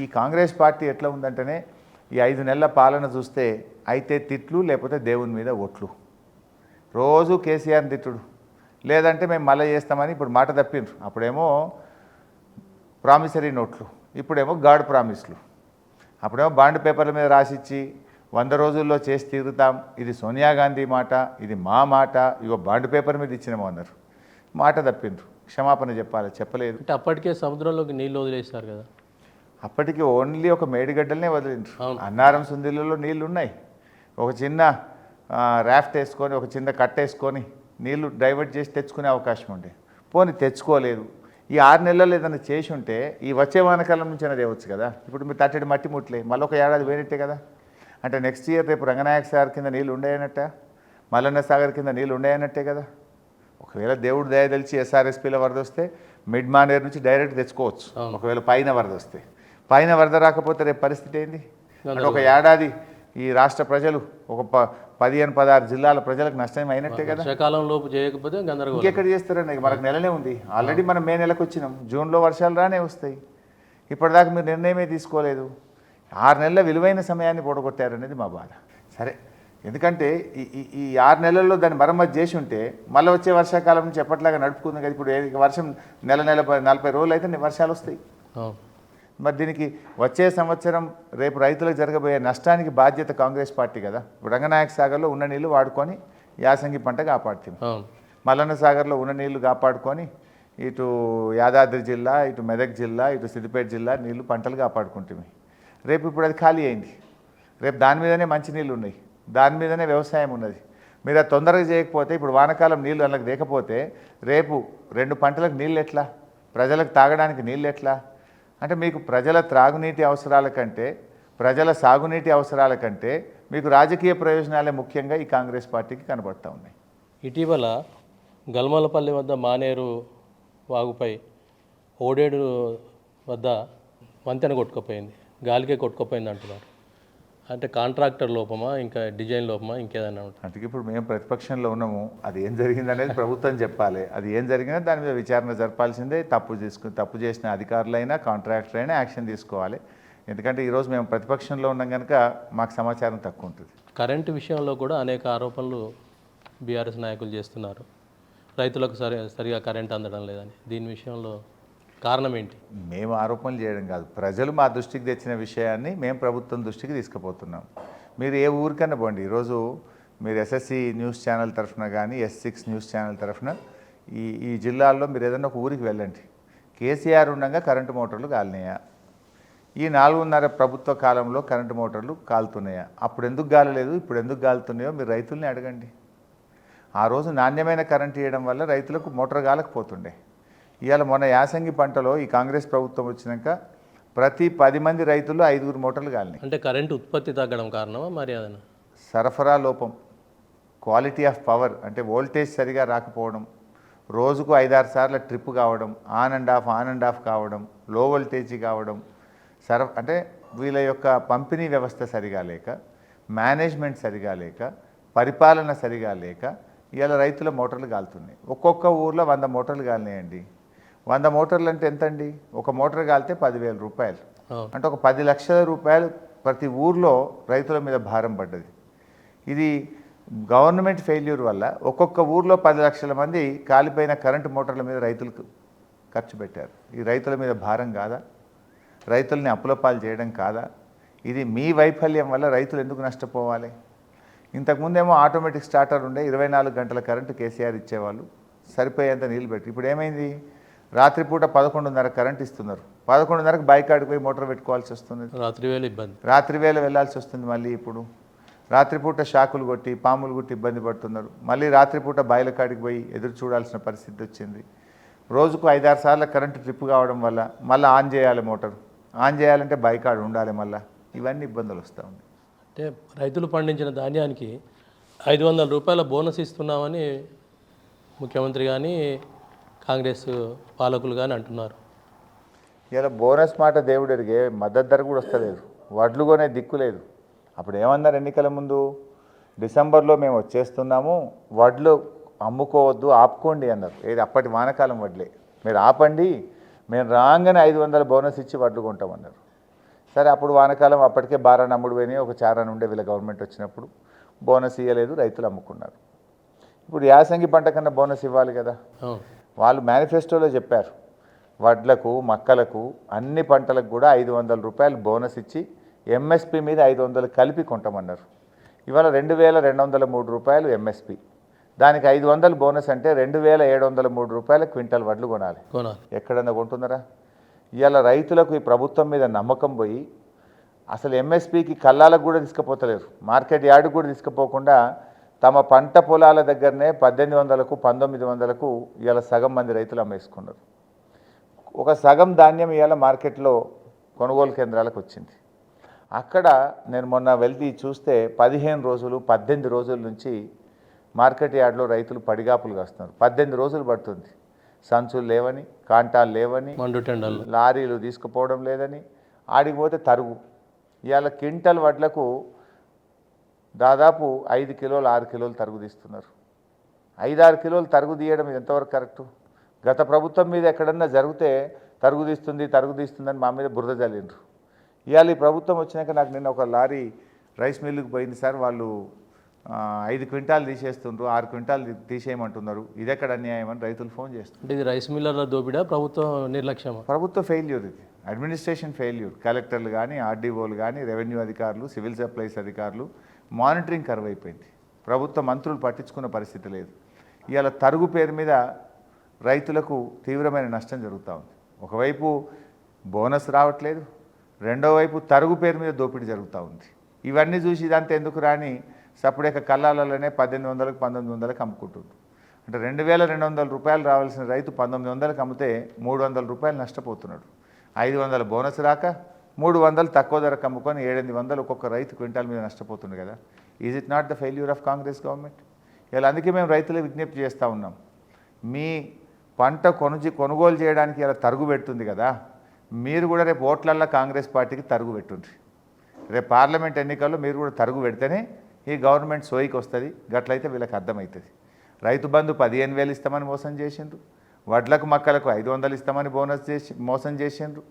ఈ కాంగ్రెస్ పార్టీ ఎట్లా ఉందంటేనే ఈ ఐదు నెలల పాలన చూస్తే అయితే తిట్లు లేకపోతే దేవుని మీద ఓట్లు రోజు కేసీఆర్ని తిట్టుడు. లేదంటే మేము మళ్ళీ చేస్తామని ఇప్పుడు మాట తప్పిండ్రు. అప్పుడేమో ప్రామిసరీ నోట్లు ఇప్పుడేమో గాడ్ ప్రామిస్లు. అప్పుడేమో బాండ్ పేపర్ల మీద రాసిచ్చి వంద రోజుల్లో చేసి తీరుతాం. ఇది సోనియా గాంధీ మాట ఇది మా మాట ఇగో బాండ్ పేపర్ మీద ఇచ్చినాము అన్నారు. మాట తప్పిండ్రు. క్షమాపణ చెప్పాలి చెప్పలేదు. అంటే అప్పటికే సముద్రంలోకి నీళ్ళు వదిలేస్తారు కదా. అప్పటికి ఓన్లీ ఒక మేడిగడ్డలనే వదిలిండ్రు. అవును. అన్నారం సుందిలలో నీళ్ళు ఉన్నాయి ఒక చిన్న ఆ, రాఫ్ట్ వేసుకొని ఒక చిన్న కట్ట వేసుకొని నీళ్ళు డైవర్ట్ చేసి తెచ్చుకునే అవకాశం ఉండే. పోనీ తెచ్చుకోలేదు. ఈ ఆరు నెలల్లో ఏదైనా చేసి ఉంటే ఈ వచ్చే వానకాలం నుంచి అయినా తేవచ్చు కదా. ఇప్పుడు మీరు తట్టడి మట్టి ముట్లే. మళ్ళీ ఒక ఏడాది వేరేట్టే కదా. అంటే నెక్స్ట్ ఇయర్ రేపు రంగనాయక సాగర్ కింద నీళ్ళు ఉండేయనట్ట? మల్లన్న సాగర్ కింద నీళ్ళు ఉండేయనట్టే కదా. ఒకవేళ దేవుడు దయ తెలిసి ఎస్ఆర్ఎస్పీలో వరద వస్తే మిడ్ మానేర్ నుంచి డైరెక్ట్ తెచ్చుకోవచ్చు. ఒకవేళ పైన వరద వస్తే. పైన వరద రాకపోతే రేపు పరిస్థితి ఏంది? అంటే ఒక ఏడాది ఈ రాష్ట్ర ప్రజలు ఒక ప పదిహేను పదహారు జిల్లాల ప్రజలకు నష్టం అయినట్టే కదా? చేయకపోతే ఇంకెక్కడ చేస్తారండి? మనకు నెలనే ఉంది. ఆల్రెడీ మనం మే నెలకు వచ్చినాం. జూన్లో వర్షాలు రానే వస్తాయి. ఇప్పటిదాకా మీరు నిర్ణయమే తీసుకోలేదు. ఆరు నెలల విలువైన సమయాన్ని పొడగొట్టారనేది మా బాధ. సరే ఎందుకంటే ఈ ఈ- ఆరు నెలల్లో దాన్ని మరమ్మతు చేసి ఉంటే మళ్ళీ వచ్చే వర్షాకాలం నుంచి ఎప్పటిలాగా నడుపుకుంది కదా. ఇప్పుడు వర్షం నెల నెల నలభై రోజులు అయితే వర్షాలు వస్తాయి. మరి దీనికి వచ్చే సంవత్సరం రేపు రైతులకు జరగబోయే నష్టానికి బాధ్యత కాంగ్రెస్ పార్టీ కదా. రంగనాయక సాగర్లో ఉన్న నీళ్ళు వాడుకొని యాసంగి పంట కాపాడుతుంది. మల్లన్న సాగర్లో ఉన్న నీళ్ళు కాపాడుకొని ఇటు యాదాద్రి జిల్లా ఇటు మెదక్ జిల్లా ఇటు సిద్దిపేట జిల్లా నీళ్ళు పంటలు కాపాడుకుంటుంది రేపు ఇప్పుడు అది ఖాళీ అయింది. రేపు దాని మీదనే మంచి నీళ్ళు ఉన్నాయి. దాని మీదనే వ్యవసాయం ఉన్నది. మీరు అది తొందరగా చేయకపోతే ఇప్పుడు వానకాలం నీళ్ళు అందులోకి లేకపోతే రేపు రెండు పంటలకు నీళ్ళు ఎట్లా? ప్రజలకు తాగడానికి నీళ్ళు ఎట్లా? అంటే మీకు ప్రజల త్రాగునీటి అవసరాల కంటే ప్రజల సాగునీటి అవసరాల కంటే మీకు రాజకీయ ప్రయోజనాలే ముఖ్యంగా ఈ కాంగ్రెస్ పార్టీకి కనబడతా ఉన్నాయి. ఇటీవల గల్మలపల్లి వద్ద మానేరు వాగుపై ఓడేడు వద్ద వంతెన కొట్టుకుపోయింది గాలికే కొట్టుకుపోయింది అంటున్నారు. అంటే కాంట్రాక్టర్ లోపమా ఇంకా డిజైన్ లోపమా ఇంకేదైనా అంటే ఇప్పుడు మేము ప్రతిపక్షంలో ఉన్నాము. అది ఏం జరిగింది అనేది ప్రభుత్వం చెప్పాలి. అది ఏం జరిగినా దాని మీద విచారణ జరపాల్సిందే. తప్పు తీసుకుని తప్పు చేసిన అధికారులైనా కాంట్రాక్టర్ అయినా యాక్షన్ తీసుకోవాలి. ఎందుకంటే ఈరోజు మేము ప్రతిపక్షంలో ఉన్నాం కనుక మాకు సమాచారం తక్కువ ఉంటుంది. కరెంటు విషయంలో కూడా అనేక ఆరోపణలు బీఆర్ఎస్ నాయకులు చేస్తున్నారు. రైతులకు సరి సరిగా కరెంట్ అందడం లేదని. దీని విషయంలో కారణం ఏంటి మేము ఆరోపణలు చేయడం కాదు. ప్రజలు మా దృష్టికి తెచ్చిన విషయాన్ని మేము ప్రభుత్వం దృష్టికి తీసుకుపోతున్నాం. మీరు ఏ ఊరికన్నా పోండి. ఈరోజు మీరు ఎస్ఎస్సి న్యూస్ ఛానల్ తరఫున కానీ ఎస్ సిక్స్ న్యూస్ ఛానల్ తరఫున ఈ ఈ జిల్లాల్లో మీరు ఏదైనా ఒక ఊరికి వెళ్ళండి. కేసీఆర్ ఉండగా కరెంటు మోటార్లు కాలినాయా? ఈ నాలుగున్నర ప్రభుత్వ కాలంలో కరెంటు మోటార్లు కాలుతున్నాయా? అప్పుడు ఎందుకు గాలలేదు ఇప్పుడు ఎందుకు గాలుతున్నాయో మీరు రైతుల్ని అడగండి. ఆ రోజు నాణ్యమైన కరెంట్ ఇవ్వడం వల్ల రైతులకు మోటార్ గాలకపోతుండే ఇవాళ మొన్న యాసంగి పంటలో ఈ కాంగ్రెస్ ప్రభుత్వం వచ్చినాక ప్రతి పది మంది రైతులు ఐదుగురు మోటార్లు కాలినాయి. అంటే కరెంటు ఉత్పత్తి తగ్గడం కారణమా మరి అదనా? సరఫరా లోపం క్వాలిటీ ఆఫ్ పవర్ అంటే వోల్టేజ్ సరిగా రాకపోవడం రోజుకు ఐదారు సార్లు ట్రిప్ కావడం on and off on and off కావడం లో వోల్టేజ్ కావడం సర అంటే వీళ్ళ యొక్క పంపిణీ వ్యవస్థ సరిగా లేక మేనేజ్మెంట్ సరిగా లేక పరిపాలన సరిగా లేక ఇవాళ రైతుల మోటార్లు కాలుతున్నాయి. ఒక్కొక్క ఊర్లో వంద మోటార్లు కాలినాయండి. వంద మోటార్లు అంటే ఎంతండి? ఒక మోటార్ కాలితే పదివేల రూపాయలు. అంటే ఒక పది లక్షల రూపాయలు ప్రతి ఊర్లో రైతుల మీద భారం పడ్డది. ఇది గవర్నమెంట్ ఫెయిల్యూర్ వల్ల ఒక్కొక్క ఊర్లో పది లక్షల మంది కాలిపోయిన కరెంటు మోటార్ల మీద రైతులకు ఖర్చు పెట్టారు. ఈ రైతుల మీద భారం కాదా? రైతుల్ని అప్పులపాలు చేయడం కాదా? ఇది మీ వైఫల్యం వల్ల రైతులు ఎందుకు నష్టపోవాలి? ఇంతకుముందేమో ఆటోమేటిక్ స్టార్టర్ ఉండే ఇరవై నాలుగు గంటల కరెంటు కేసీఆర్ ఇచ్చేవాళ్ళు. సరిపోయేంత నీళ్ళు పెట్టి. ఇప్పుడు ఏమైంది? రాత్రిపూట పదకొండున్నర కరెంట్ ఇస్తున్నారు. పదకొండున్నరకు బైక్ ఆడికి పోయి మోటార్ పెట్టుకోవాల్సి వస్తుంది. రాత్రి వేళ ఇబ్బంది. రాత్రి వేళ వెళ్ళాల్సి వస్తుంది మళ్ళీ ఇప్పుడు. రాత్రిపూట షాకులు కొట్టి పాములు కొట్టి ఇబ్బంది పడుతున్నారు. మళ్ళీ రాత్రిపూట బాయిల కాడికి పోయి ఎదురు చూడాల్సిన పరిస్థితి వచ్చింది. రోజుకు ఐదారు సార్లు కరెంటు ట్రిప్ కావడం వల్ల మళ్ళీ ఆన్ చేయాలి మోటార్. ఆన్ చేయాలంటే బైక్ ఆడు ఉండాలి మళ్ళీ. ఇవన్నీ ఇబ్బందులు వస్తూ ఉన్నాయి. అంటే రైతులు పండించిన ధాన్యానికి ఐదు వందల రూపాయల బోనస్ ఇస్తున్నామని ముఖ్యమంత్రి కానీ కాంగ్రెస్ పాలకులు కానీ అంటున్నారు. ఇలా బోనస్ మాట దేవుడు ఎరిగే మద్దతు ధర కూడా వస్తలేదు. వడ్లు కొనే దిక్కు లేదు. అప్పుడు ఏమన్నారు ఎన్నికల ముందు? డిసెంబర్లో మేము వచ్చేస్తున్నాము వడ్లు అమ్ముకోవద్దు ఆపుకోండి అన్నారు. ఏది అప్పటి వానకాలం వడ్లే. మీరు ఆపండి మేము రాగానే ఐదు వందల బోనస్ ఇచ్చి వడ్లు కొంటామన్నారు. సరే అప్పుడు వానకాలం అప్పటికే బారా నమ్ముడు పోయినాయి ఒక చారాన ఉండే వీళ్ళ గవర్నమెంట్ వచ్చినప్పుడు బోనస్ ఇవ్వలేదు రైతులు అమ్ముకున్నారు. ఇప్పుడు యాసంగి పంట కన్నా బోనస్ ఇవ్వాలి కదా. వాళ్ళు మేనిఫెస్టోలో చెప్పారు. వడ్లకు మక్కలకు అన్ని పంటలకు కూడా ఐదు వందల రూపాయలు బోనస్ ఇచ్చి ఎంఎస్పి మీద ఐదు వందలు కలిపి కొంటామన్నారు. ఇవాళ రెండు వేల రెండు వందల మూడు రూపాయలు ఎంఎస్పి దానికి ఐదు వందలు బోనస్ అంటే రెండు వేల ఏడు వందల మూడు రూపాయల క్వింటల్ వడ్లు కొనాలి. కొనాలి. ఎక్కడన్నా కొంటున్నారా? ఇవాళ రైతులకు ఈ ప్రభుత్వం మీద నమ్మకం పోయి అసలు ఎంఎస్పికి కల్లాలకు కూడా తీసుకుపోతలేరు. మార్కెట్ యార్డు కూడా తీసుకుపోకుండా తమ పంట పొలాల దగ్గరనే పద్దెనిమిది వందలకు పంతొమ్మిది వందలకు ఇవాళ సగం మంది రైతులు అమ్మేసుకున్నారు. ఒక సగం ధాన్యం ఇవాళ మార్కెట్లో కొనుగోలు కేంద్రాలకు వచ్చింది. అక్కడ నేను మొన్న వెళ్తి చూస్తే పదిహేను రోజులు పద్దెనిమిది రోజుల నుంచి మార్కెట్ యార్డ్లో రైతులు పడిగాపులు కాస్తున్నారు. పద్దెనిమిది రోజులు పడుతుంది. సంచులు లేవని కాంటాలు లేవని లారీలు తీసుకుపోవడం లేదని ఆడికి పోతే తరుగు. ఇవాళ క్వింటల్ వడ్లకు దాదాపు ఐదు కిలోలు ఆరు కిలోలు తరుగు తీస్తున్నారు. ఐదు ఆరు కిలోలు తరుగు తీయడం ఇది ఎంతవరకు కరెక్టు? గత ప్రభుత్వం మీద ఎక్కడన్నా జరిగితే తరుగు తీస్తుంది తరుగు తీస్తుందని మా మీద బురద జల్లిండ్రు. ఇవాళ ఈ ప్రభుత్వం వచ్చినాక నాకు నిన్న ఒక లారీ రైస్ మిల్లుకి పోయింది సార్. వాళ్ళు ఐదు క్వింటాలు తీసేస్తుండ్రు ఆరు క్వింటాలు తీసేయమంటున్నారు. ఇది ఎక్కడ అన్యాయం అని రైతులు ఫోన్ చేస్తున్నారు. ఇది రైస్ మిల్లర్ల దోపిడా ప్రభుత్వం నిర్లక్ష్యమా? ప్రభుత్వ ఫెయిల్యూర్ ఇది. Administration failure. కలెక్టర్లు కానీ ఆర్డీఓలు కానీ రెవెన్యూ అధికారులు సివిల్ సప్లైస్ అధికారులు మానిటరింగ్ కరువు అయిపోయింది. ప్రభుత్వ మంత్రులు పట్టించుకున్న పరిస్థితి లేదు. ఇవాళ తరుగు పేరు మీద రైతులకు తీవ్రమైన నష్టం జరుగుతూ ఉంది. ఒకవైపు బోనస్ రావట్లేదు రెండో వైపు తరుగు పేరు మీద దోపిడీ జరుగుతూ ఉంది. ఇవన్నీ చూసి ఇదంతా ఎందుకు రాని సప్పుడేక కల్లాలలోనే పద్దెనిమిది వందలకు పంతొమ్మిది వందలకు అమ్ముకుంటుంది. అంటే రెండు వేల రెండు వందల రూపాయలు రావాల్సిన రైతు పంతొమ్మిది వందలకు అమ్మితే మూడు వందల రూపాయలు నష్టపోతున్నాడు. ఐదు వందల బోనస్ రాక మూడు వందలు తక్కువ ధరకు అమ్ముకొని ఏడెనిమిది వందలు ఒక్కొక్క రైతు క్వింటాల్ మీద నష్టపోతుంది కదా. Is it not the failure of Congress government ఇలా అందుకే మేము రైతులకు విజ్ఞప్తి చేస్తూ ఉన్నాం. మీ పంట కొనుజి కొనుగోలు చేయడానికి ఇలా తరుగు పెడుతుంది కదా. మీరు కూడా రేపు ఓట్లల్లో కాంగ్రెస్ పార్టీకి తరుగు పెట్టుండ్రి. రేపు పార్లమెంట్ ఎన్నికల్లో మీరు కూడా తరుగు పెడితేనే ఈ గవర్నమెంట్ సోయికి వస్తుంది. గట్లయితే వీళ్ళకి అర్థమవుతుంది రైతు బంధు పదిహేను వేలు ఇస్తామని మోసం చేసిండ్రు. వడ్లకు మక్కలకు ఐదు వందలు ఇస్తామని బోనస్ చేసి మోసం చేసిండ్రు.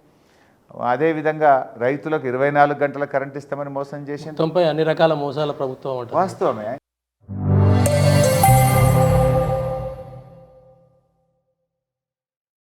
అదేవిధంగా రైతులకు ఇరవై నాలుగు గంటల కరెంట్ ఇస్తామని మోసం మొత్తంపై అన్ని రకాల మోసాల ప్రభుత్వం వాస్తవమే.